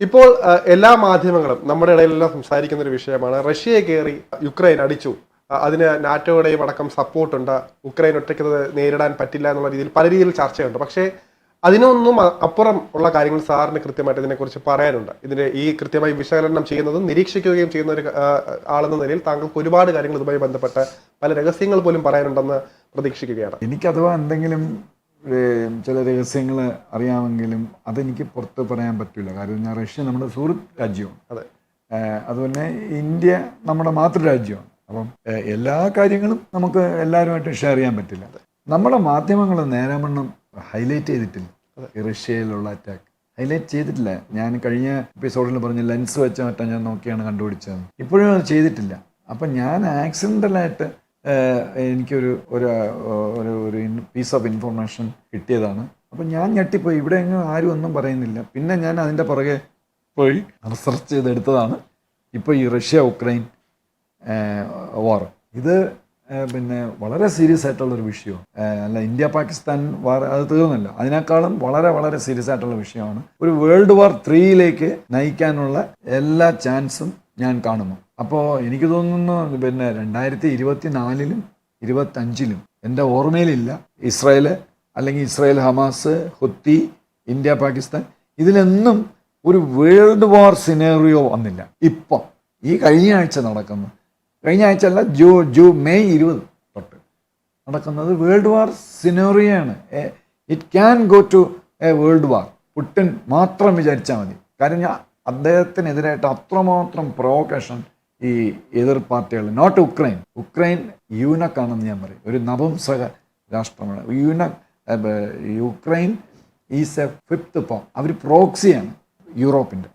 ഇപ്പോൾ എല്ലാ മാധ്യമങ്ങളും നമ്മുടെ ഇടയിലെല്ലാം സംസാരിക്കുന്ന ഒരു വിഷയമാണ്. റഷ്യയെ കയറി യുക്രൈൻ അടിച്ചു. അതിന് നാറ്റോയുടെയും അടക്കം സപ്പോർട്ടുണ്ട്. ഉക്രൈൻ ഒറ്റയ്ക്ക് നേരിടാൻ പറ്റില്ല എന്നുള്ള രീതിയിൽ പല രീതിയിൽ ചർച്ചയുണ്ട്. പക്ഷേ അതിനൊന്നും അപ്പുറം ഉള്ള കാര്യങ്ങൾ സാറിന് കൃത്യമായിട്ട് ഇതിനെക്കുറിച്ച് പറയാനുണ്ട്. ഇതിന്റെ ഈ കൃത്യമായി വിശകലനം ചെയ്യുന്നതും നിരീക്ഷിക്കുകയും ചെയ്യുന്ന ഒരു ആളെന്ന നിലയിൽ താങ്കൾക്ക് ഒരുപാട് കാര്യങ്ങൾ ഇതുമായി ബന്ധപ്പെട്ട് പല രഹസ്യങ്ങൾ പോലും പറയാനുണ്ടെന്ന് പ്രതീക്ഷിക്കുകയാണ്. എനിക്ക് അഥവാ എന്തെങ്കിലും ചില രഹസ്യങ്ങൾ അറിയാമെങ്കിലും അതെനിക്ക് പുറത്ത് പറയാൻ പറ്റില്ല കാരണം ഞാൻ റഷ്യ നമ്മുടെ സുഹൃത്ത് രാജ്യമാണ്. അതെ. അതുപോലെ ഇന്ത്യ നമ്മുടെ മാതൃരാജ്യമാണ്. അപ്പം എല്ലാ കാര്യങ്ങളും നമുക്ക് എല്ലാവരുമായിട്ട് ഷെയർ ചെയ്യാൻ പറ്റില്ല. നമ്മുടെ മാധ്യമങ്ങൾ നേരാമണ്ണം ഹൈലൈറ്റ് ചെയ്തിട്ടില്ല. റഷ്യയിലുള്ള അറ്റാക്ക് ഹൈലൈറ്റ് ചെയ്തിട്ടില്ല. ഞാൻ കഴിഞ്ഞ എപ്പിസോഡിൽ പറഞ്ഞ ലെൻസ് വെച്ച മറ്റാ ഞാൻ നോക്കിയാണ് കണ്ടുപിടിച്ചത് ഇപ്പോഴും അത് ചെയ്തിട്ടില്ല. അപ്പം ഞാൻ ആക്സിഡന്റലായിട്ട് എനിക്കൊരു ഒരു ഒരു ഒരു പീസ് ഓഫ് ഇൻഫർമേഷൻ കിട്ടിയതാണ്. അപ്പം ഞാൻ ഞെട്ടിപ്പോയി. ഇവിടെ എങ്ങും ആരും ഒന്നും പറയുന്നില്ല. പിന്നെ ഞാൻ അതിന്റെ പുറകെ പോയി റിസർച്ച് ചെയ്തെടുത്തതാണ്. ഇപ്പോൾ ഈ റഷ്യ ഉക്രൈൻ വാർ ഇത് പിന്നെ വളരെ സീരിയസ് ആയിട്ടുള്ളൊരു വിഷയമാണ്. അല്ല ഇന്ത്യ പാകിസ്ഥാൻ വാർ അത് തീർന്നല്ലോ. അതിനേക്കാളും വളരെ വളരെ സീരിയസ് ആയിട്ടുള്ള വിഷയമാണ്. ഒരു വേൾഡ് വാർ ത്രീയിലേക്ക് നയിക്കാനുള്ള എല്ലാ ചാൻസും ഞാൻ കാണുന്നു. അപ്പോൾ എനിക്ക് തോന്നുന്നു പിന്നെ രണ്ടായിരത്തി ഇരുപത്തി നാലിലും ഇരുപത്തഞ്ചിലും എന്റെ ഓർമ്മയിലില്ല ഇസ്രായേൽ അല്ലെങ്കിൽ Israel Hamas Houthi India Pakistan ഇതിലൊന്നും ഒരു വേൾഡ് വാർ സിനേറിയോ വന്നില്ല. ഇപ്പം ഈ കഴിഞ്ഞ ആഴ്ച നടക്കുന്നു. കഴിഞ്ഞ ആഴ്ച അല്ല ജൂ ജൂ മെയ് ഇരുപത് തൊട്ട് നടക്കുന്നത് world war സിനോറിയാണ് it can go to a world war. Putin മാത്രം വിചാരിച്ചാൽ മതി. കാരണം ഞാൻ അദ്ദേഹത്തിനെതിരായിട്ട് അത്രമാത്രം പ്രൊവോക്കേഷൻ ഈ എതിർ പാർട്ടികൾ. നോട്ട് ഉക്രൈൻ ഉക്രൈൻ യൂനക്കാണെന്ന് ഞാൻ പറയും. ഒരു നപുംസക രാഷ്ട്രമാണ്. Eunuch Ukraine is a fifth power പ്രോക്സിയാണ് യൂറോപ്പിന്റെ